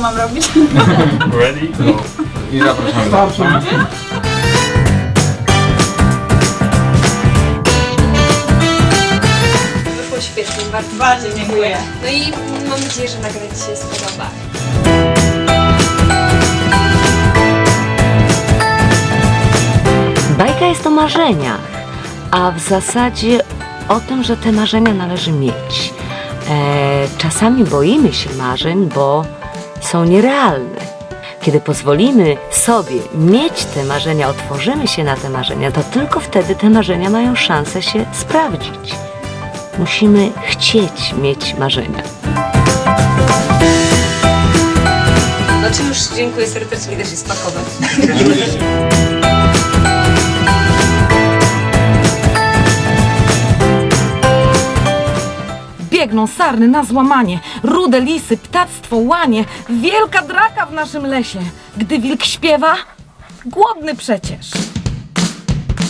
mam robić? Ready? Go. I zapraszamy. Wyszło świetnie, bardzo, Bardzo dziękuję. No i mam nadzieję, że nagranie Ci się spodoba. Bajka jest o marzeniach, a w zasadzie o tym, że te marzenia należy mieć. E, czasami boimy się marzeń, bo są nierealne. Kiedy pozwolimy sobie mieć te marzenia, otworzymy się na te marzenia, to tylko wtedy te marzenia mają szansę się sprawdzić. Musimy chcieć mieć marzenia. No Ci już dziękuję serdecznie, idę się spakować. Biegną sarny na złamanie, rude lisy, ptactwo, łanie, wielka draka w naszym lesie. Gdy wilk śpiewa, głodny przecież.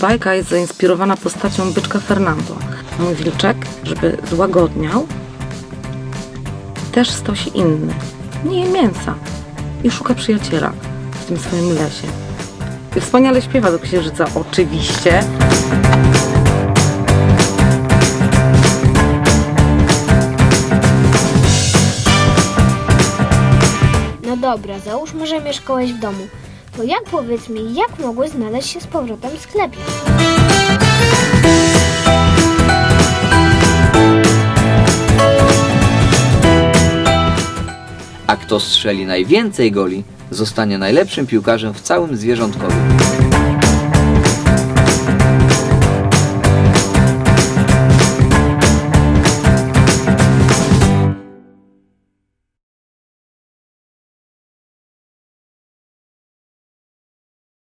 Bajka jest zainspirowana postacią byczka Fernando. Mój wilczek, żeby złagodniał, też stosi inny. Nie je mięsa i szuka przyjaciela w tym swoim lesie. I wspaniale śpiewa do księżyca, oczywiście. No dobra, załóżmy, że mieszkałeś w domu. To jak powiedz mi, jak mogłeś znaleźć się z powrotem w sklepie? A kto strzeli najwięcej goli, zostanie najlepszym piłkarzem w całym zwierzątkowie.